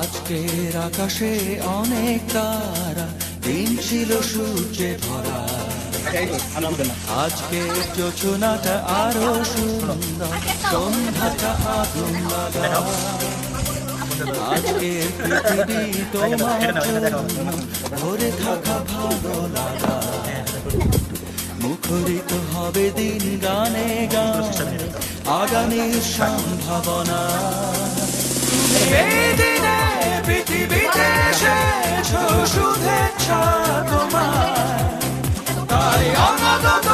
আজকের আকাশে অনেক তারা, দিন ছিল সূর্যে ভরা। আজকের যোজনাটা আরও সুন্দর, সন্ধ্যাটা আগুন লাগা। আজকের পৃথিবী তোমার ভরে থাকা ভালো লাগা। মুখরিত হবে দিন গানে গান, আগামীর সম্ভাবনা। শুভেচ্ছা তোমার তাই অনাগত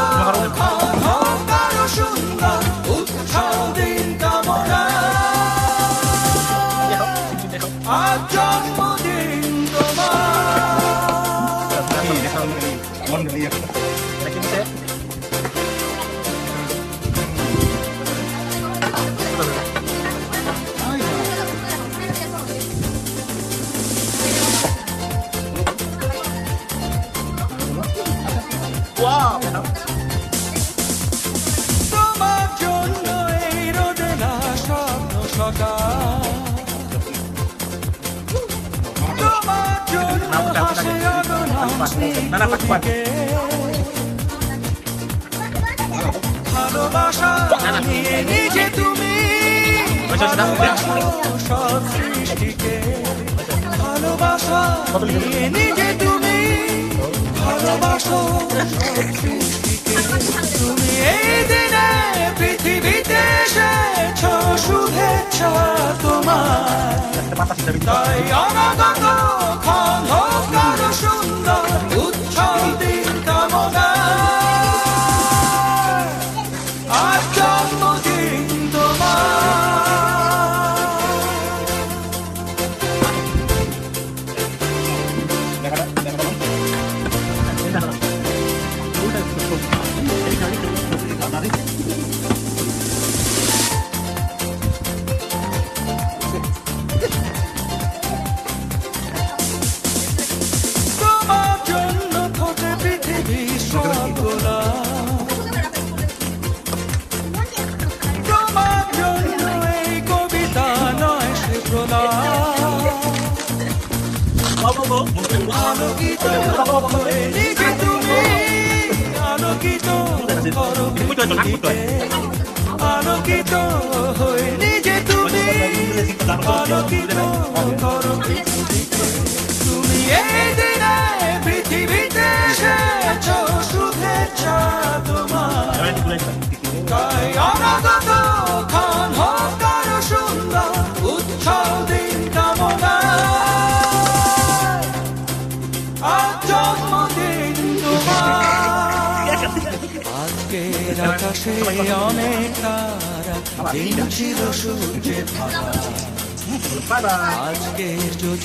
অহংকার সুন্দর আজ জন্মদিন তোমার হাসে অগণন স্মৃতিকে। ভালোবাসা নিয়ে নিজে তুমি ভালোবাসা নিয়ে নিজে তুমি ভালোবাসো। তুমি এই দিনে পৃথিবীতে এসেছ শুভেচ্ছা তোমার। তাই অনাগত আলোকিত হয়ে নিজে তুমি আলোকিত করো আকাশে অনেক তারা দিন ছিল সূর্যে যোজ